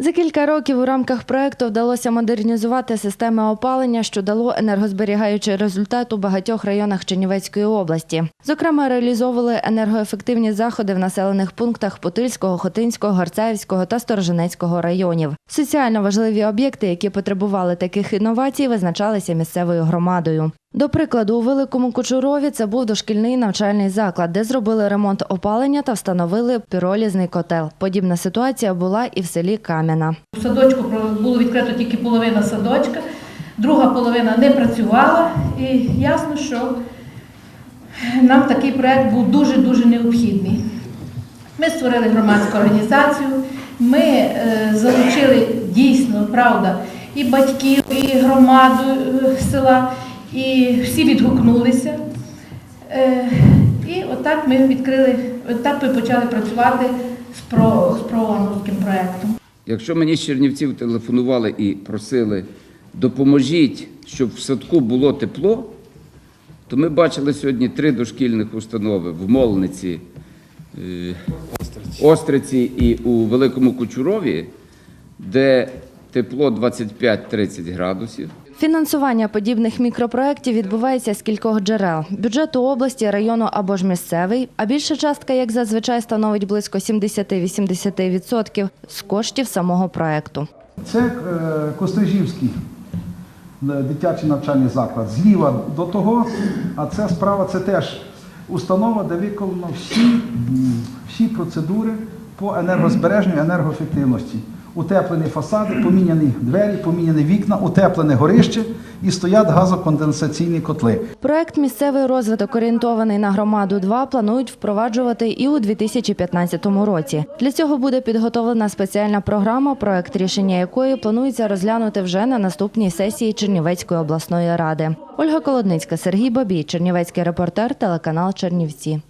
За кілька років у рамках проекту вдалося модернізувати системи опалення, що дало енергозберігаючий результат у багатьох районах Чернівецької області. Зокрема, реалізовували енергоефективні заходи в населених пунктах Путильського, Хотинського, Гарцаївського та Сторожинецького районів. Соціально важливі об'єкти, які потребували таких інновацій, визначалися місцевою громадою. До прикладу, у Великому Кучурові це був дошкільний навчальний заклад, де зробили ремонт опалення та встановили піролізний котел. Подібна ситуація була і в селі Кам'яна. У садочку було відкрито тільки половина садочка, друга половина не працювала, і ясно, що нам такий проект був дуже-дуже необхідний. Ми створили громадську організацію, ми е, залучили дійсно, правда, і батьків, і громаду е, села, і всі відгукнулися. Е, і отак ми відкрили, отак ми почали працювати з, про, з прооновським проектом. Якщо мені з Чернівців телефонували і просили, допоможіть, щоб в садку було тепло, то ми бачили сьогодні три дошкільних установи в Молниці, е, Остриці і у Великому Кучурові, де тепло 25-30 градусів. Фінансування подібних мікропроєктів відбувається з кількох джерел: бюджету області, району або ж місцевий. А більша частка, як зазвичай, становить близько 70-80% з коштів самого проекту. Це е, Кострижівський е, дитячий навчальний заклад. Зліва до того, а ця справа це теж установа, де виконано всі, всі процедури по енергозбереженню, енергоефективності. Утеплені фасади, поміняні двері, поміняні вікна, утеплене горище і стоять газоконденсаційні котли. Проект Місцевий розвиток орієнтований на громаду 2 планують впроваджувати і у 2015 році. Для цього буде підготовлена спеціальна програма, проект рішення якої планується розглянути вже на наступній сесії Чернівецької обласної ради. Ольга Колодницька, Сергій Бабій, Чернівецький репортер, телеканал Чернівці.